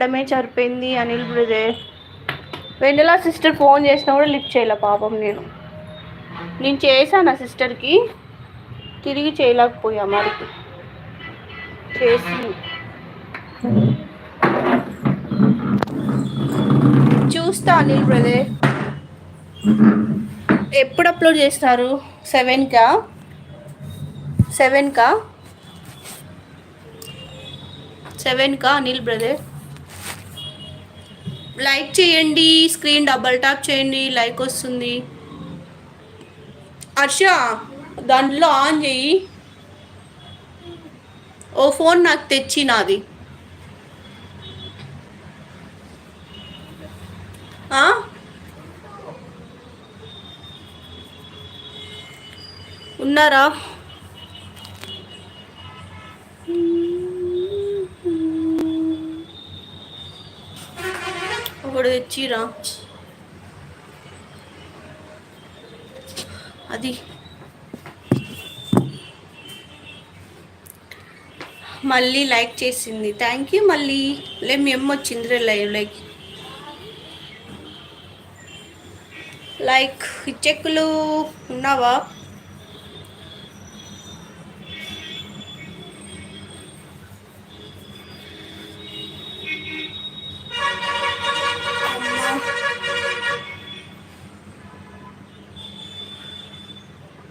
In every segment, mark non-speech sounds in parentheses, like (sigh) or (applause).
పడ్డమే సరిపోయింది అనిల్ బ్రదే Vennela sister phone చేసినా కూడా లిఫ్ట్ చేయలే పాపం నేను. నేను చేశాను ఆ సిస్టర్కి? తిరిగి చేయలేకపోయా మరికి చేసి చూస్తా అనిల్ బ్రదే ఎప్పుడు అప్లోడ్ చేస్తారు? సెవెన్కా? సెవెన్కా? సెవెన్కా అనిల్ బ్రదర్? లైక్ చేయండి స్క్రీన్ డబల్ టాప్ చేయండి లైక్ వస్తుంది. హర్ష దాంట్లో ఆన్ చేయి. ఓ ఫోన్ నాకు తెచ్చి నాది. ఉన్నారా? తెచ్చిరా అది. మళ్ళీ లైక్ చేసింది. థ్యాంక్ యూ మళ్ళీ. లే మేము వచ్చింది రే లైవ్ లైక్. లైక్ చెక్కులు ఉన్నావా?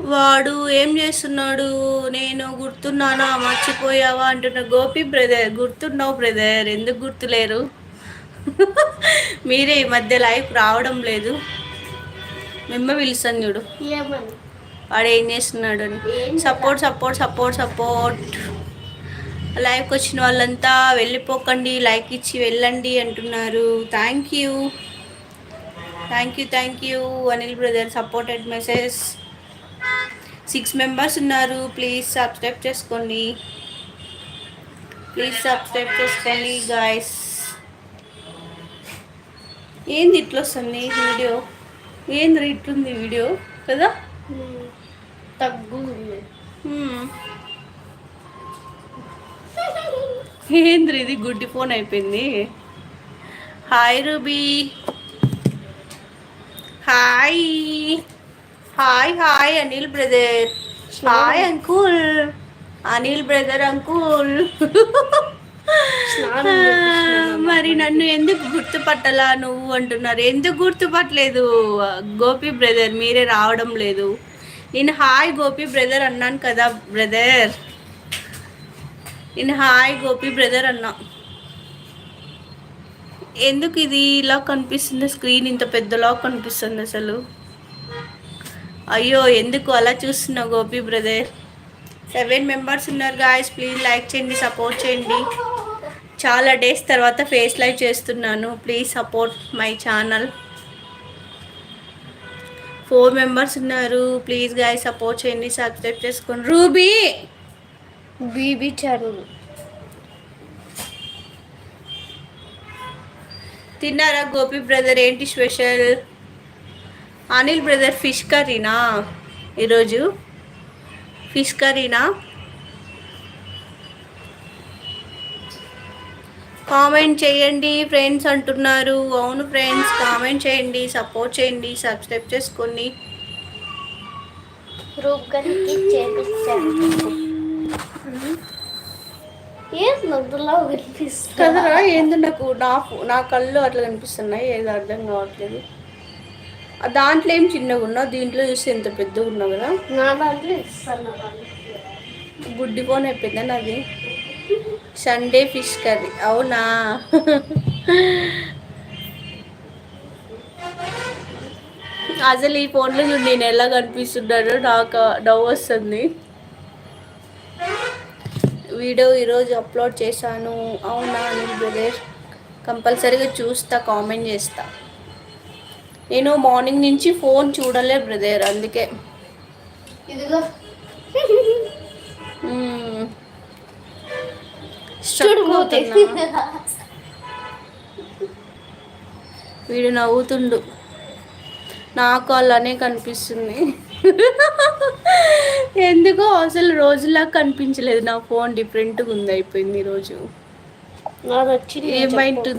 వాడు ఏం చేస్తున్నాడు? నేను గుర్తున్నానా? మర్చిపోయావా? అంటున్న గోపి బ్రదర్ గుర్తున్నావు బ్రదర్ ఎందుకు గుర్తులేరు? (laughs) మీరే ఈ మధ్య లైఫ్ రావడం లేదు. మిమ్మ పిలుస్తాను చూడు. వాడు ఏం చేస్తున్నాడు అని. సపోర్ట్ సపోర్ట్ సపోర్ట్ సపోర్ట్ లైవ్కి వచ్చిన వాళ్ళంతా వెళ్ళిపోకండి లైక్ ఇచ్చి వెళ్ళండి అంటున్నారు. Thank you thank you thank you Anil brother supported message six members ఉన్నారు. ప్లీజ్ సబ్స్క్రైబ్ చేసుకోండి. ప్లీజ్ సబ్స్క్రైబ్ చేసుకోండి గాయస్. ఏంది ఇట్లా వస్తుంది వీడియో? ఏంది ఇట్లుంది వీడియో? కదా? తగ్గు. ఏంద్ర ఇది? గుడ్డి ఫోన్ అయిపోయింది. Hi Ruby. Hi. Hi hi Anil brother hi uncle Anil brother uncle. మరి నన్ను ఎందుకు గుర్తుపట్టలా నువ్వు అంటున్నారు? ఎందుకు గుర్తుపట్టలేదు? గోపి బ్రదర్ మీరే రావడం లేదు. నేను హాయ్ గోపి బ్రదర్ అన్నాను కదా బ్రదర్ నేను హాయ్ గోపి బ్రదర్ అన్నా. ఎందుకు ఇది ఇలా కనిపిస్తుంది? స్క్రీన్ ఇంత పెద్దలా కనిపిస్తుంది అసలు. అయ్యో ఎందుకు అలా చూస్తున్నావు గోపి బ్రదర్? సెవెన్ మెంబర్స్ ఉన్నారు గాయస్ ప్లీజ్ లైక్ చేయండి సపోర్ట్ చేయండి. చాలా డేస్ తర్వాత ఫేస్ లైవ్ చేస్తున్నాను please support my channel four members ఉన్నారు ప్లీజ్ గాయస్ సపోర్ట్ చేయండి సబ్స్క్రైబ్ చేసుకోండి. రూబీ బీబీ చరువు తిన్నారా గోపి బ్రదర్? ఏంటి స్పెషల్ అనిల్ బ్రదర్ ఫిష్ కర్రీనా ఈరోజు? ఫిష్ కర్రీనా? కామెంట్ చేయండి ఫ్రెండ్స్ అంటున్నారు. అవును ఫ్రెండ్స్ కామెంట్ చేయండి సపోర్ట్ చేయండి సబ్స్క్రైబ్ చేసుకోండి. కదరా ఏందో నాకు నా నా కళ్ళు అట్లా కనిపిస్తున్నాయి ఏదో అర్థం కావట్లేదు. దాంట్లో ఏం చిన్నగా ఉన్నావు? దీంట్లో చూస్తే ఎంత పెద్దగా ఉన్నావు కదా? నా దాంట్లో గుడ్డి ఫోన్ అయిపోయిందా నాది? Sunday fish curry. అవునా? అసలు ఈ ఫోన్లో చూడు నేను ఎలా కనిపిస్తున్నానో నాకు డవ్ వస్తుంది. వీడియో ఈరోజు అప్లోడ్ చేశాను. అవునా అనిల్ బ్రదర్? కంపల్సరీగా చూస్తా కామెంట్ చేస్తా. నేను మార్నింగ్ నుంచి ఫోన్ చూడలే బ్రదర్ అందుకే. వీడు నవ్వుతుండు. నాకు అలానే కనిపిస్తుంది. ఎందుకో అసలు రోజులా కనిపించలేదు. నా ఫోన్ డిఫరెంట్గా ఉంది అయిపోయింది ఈరోజు ఏమైంటుంది?